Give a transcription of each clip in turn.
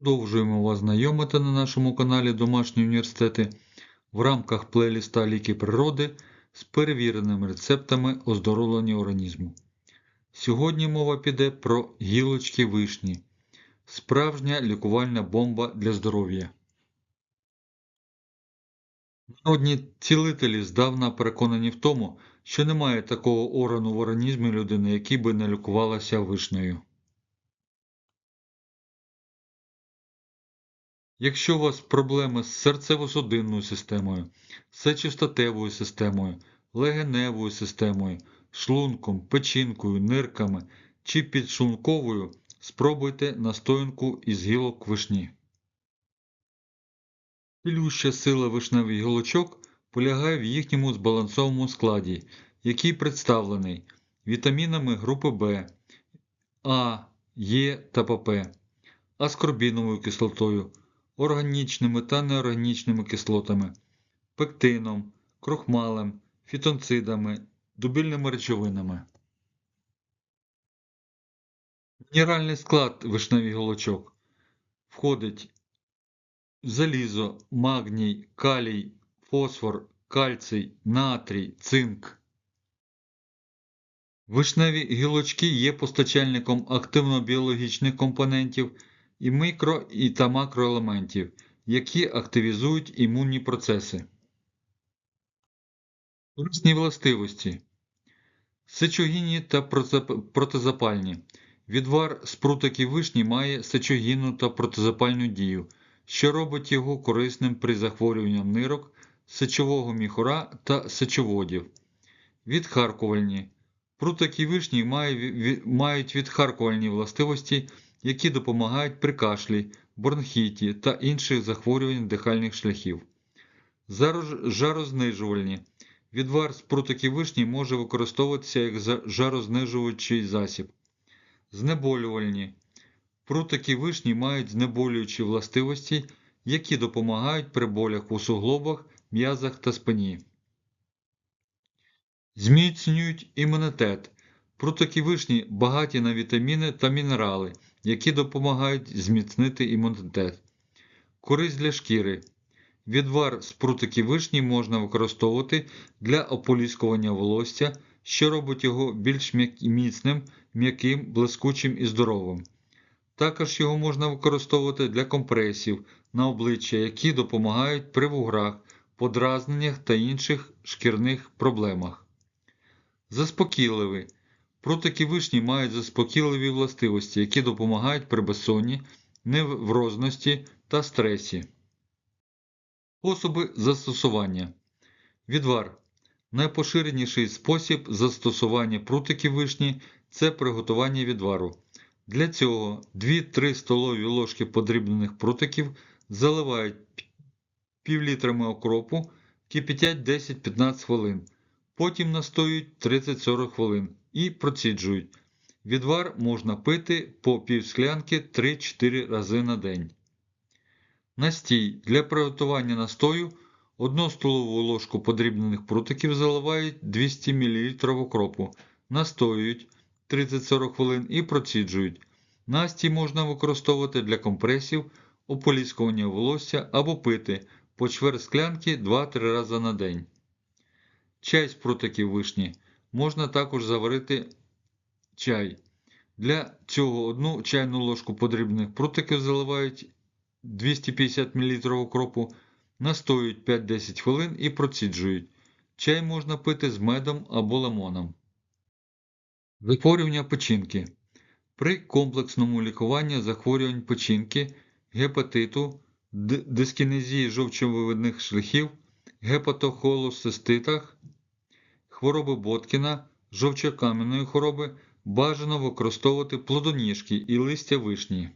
Продовжуємо вас знайомити на нашому каналі Домашні університети в рамках плейліста Ліки природи з перевіреними рецептами оздоровлення організму. Сьогодні мова піде про гілочки вишні. Справжня лікувальна бомба для здоров'я. Народні цілителі здавна переконані в тому, що немає такого органу в організмі людини, який би не лікувалася вишнею. Якщо у вас проблеми з серцево-судинною системою, сечостатевою системою, легеневою системою, шлунком, печінкою, нирками чи підшлунковою, спробуйте настоянку із гілок вишні. Цілюща сила вишневих гілочок полягає в їхньому збалансованому складі, який представлений вітамінами групи В, А, Е та ПП, аскорбіновою кислотою, органічними та неорганічними кислотами, пектином, крохмалем, фітонцидами, дубільними речовинами. Мінеральний склад вишневих голочок входить залізо, магній, калій, фосфор, кальцій, натрій, цинк. Вишневі гілочки є постачальником активно-біологічних компонентів і мікро і та макроелементів, які активізують імунні процеси. Корисні властивості. Сечогінні та протизапальні. Відвар з прутиків вишні має сечогінну та протизапальну дію, що робить його корисним при захворюванні нирок, сечового міхура та сечоводів. Відхаркувальні. Прутики вишні мають відхаркувальні властивості які допомагають при кашлі, бронхіті та інших захворюваннях дихальних шляхів. Жарознижувальні. Відвар з прутиків вишні може використовуватися як жарознижувачий засіб. Знеболювальні. Прутики вишні мають знеболюючі властивості, які допомагають при болях у суглобах, м'язах та спині. Зміцнюють імунітет. Прутики вишні багаті на вітаміни та мінерали які допомагають зміцнити імунітет. Користь для шкіри. Відвар з прутики вишні можна використовувати для ополіскування волосся, що робить його більш міцним, м'яким, блискучим і здоровим. Також його можна використовувати для компресів на обличчя, які допомагають при вуграх, подразненнях та інших шкірних проблемах. Заспокійливий. Прутики вишні мають заспокійливі властивості, які допомагають при безсонні, неврозності та стресі. Способи застосування. Відвар. Найпоширеніший спосіб застосування прутиків вишні це приготування відвару. Для цього 2-3 столові ложки подрібнених прутиків заливають пів літрами окропу, кипятять 10-15 хвилин. Потім настоюють 30-40 хвилин і проціджують. Відвар можна пити по півсклянки 3-4 рази на день. Настій. Для приготування настою 1 столову ложку подрібнених прутиків заливають 200 мл окропу, настоюють 30-40 хвилин і проціджують. Настій можна використовувати для компресів, ополіскування волосся або пити по чверть склянки 2-3 рази на день. Чай з прутиків вишні можна також заварити чай. Для цього одну чайну ложку подрібних прутиків заливають 250 мл окропу, настоюють 5-10 хвилин і проціджують. Чай можна пити з медом або лимоном. Захворювання печінки. При комплексному лікуванні захворювань печінки, гепатиту, дискінезії жовчовивидних шляхів, гепатохолостиститах хвороби Боткіна, жовчокам'яної хвороби бажано використовувати плодоніжки і листя вишні.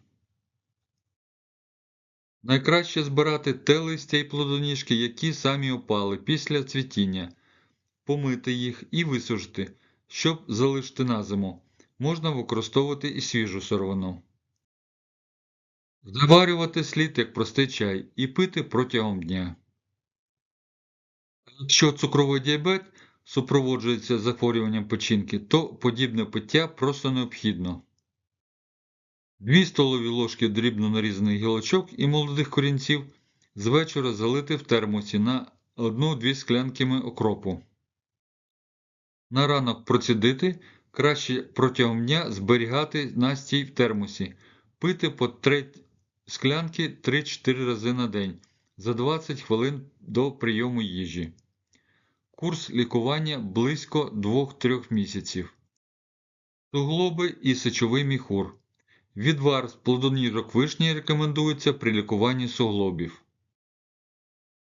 Найкраще збирати те листя і плодоніжки, які самі опали після цвітіння, помити їх і висушити, щоб залишити на зиму. Можна використовувати і свіжу сировину. Заварювати слід як простий чай і пити протягом дня. Якщо цукровий діабет, супроводжується захворюванням печінки, то подібне пиття просто необхідно. 2 столові ложки дрібно нарізаних гілочок і молодих корінців з вечора залити в термосі на 1-2 склянками окропу. На ранок процідити, краще протягом дня зберігати настій в термосі, пити по 3 склянки 3-4 рази на день за 20 хвилин до прийому їжі. Курс лікування близько 2-3 місяців. Суглоби і сечовий міхур. Відвар з плодоніжок вишні рекомендується при лікуванні суглобів.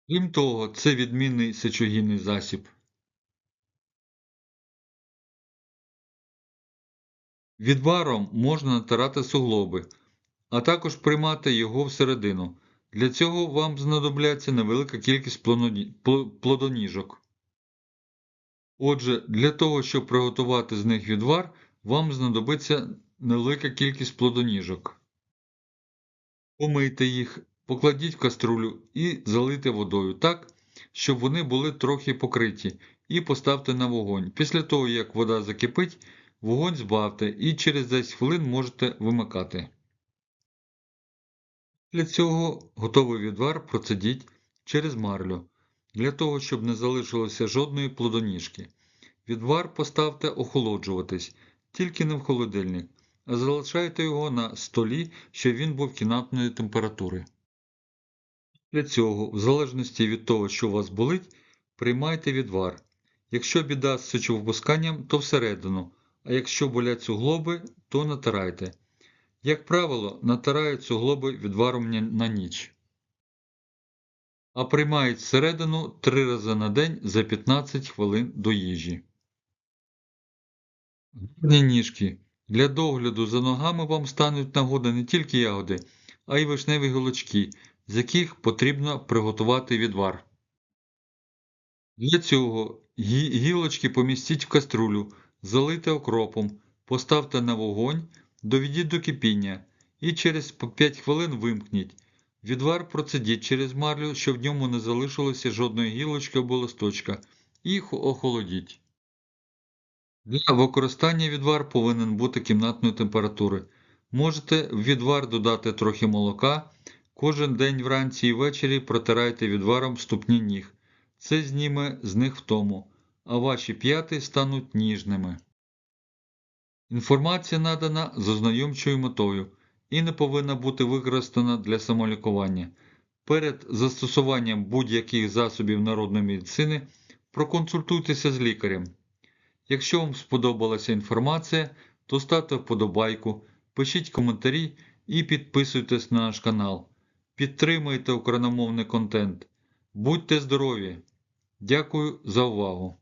Крім того, це відмінний сечогінний засіб. Відваром можна натирати суглоби, а також приймати його всередину. Для цього вам знадобляться невелика кількість плодоніжок. Отже, для того, щоб приготувати з них відвар, вам знадобиться невелика кількість плодоніжок. Помийте їх, покладіть в каструлю і залийте водою так, щоб вони були трохи покриті, і поставте на вогонь. Після того, як вода закипить, вогонь збавте і через 10 хвилин можете вимикати. Для цього готовий відвар процедіть через марлю, для того, щоб не залишилося жодної плодоніжки. Відвар поставте охолоджуватись, тільки не в холодильник, а залишайте його на столі, щоб він був кімнатної температури. Для цього, в залежності від того, що у вас болить, приймайте відвар. Якщо біда з сечовипусканням, то всередину, а якщо болять суглоби, то натирайте. Як правило, натирають суглоби відваром на ніч. А приймають всередину 3 рази на день за 15 хвилин до їжі. Гарні ніжки. Для догляду за ногами вам стануть нагоди не тільки ягоди, а й вишневі голочки, з яких потрібно приготувати відвар. Для цього гілочки помістіть в каструлю, залийте окропом, поставте на вогонь, доведіть до кипіння і через 5 хвилин вимкніть. Відвар процедіть через марлю, щоб в ньому не залишилося жодної гілочки або листочка, і охолодіть. Для використання відвар повинен бути кімнатної температури. Можете в відвар додати трохи молока. Кожен день вранці і ввечері протирайте відваром ступні ніг. Це зніме з них втому, а ваші п'яти стануть ніжними. Інформація надана з ознайомчою метою і не повинна бути використана для самолікування. Перед застосуванням будь-яких засобів народної медицини проконсультуйтеся з лікарем. Якщо вам сподобалася інформація, то ставте вподобайку, пишіть коментарі і підписуйтесь на наш канал. Підтримуйте україномовний контент. Будьте здорові! Дякую за увагу!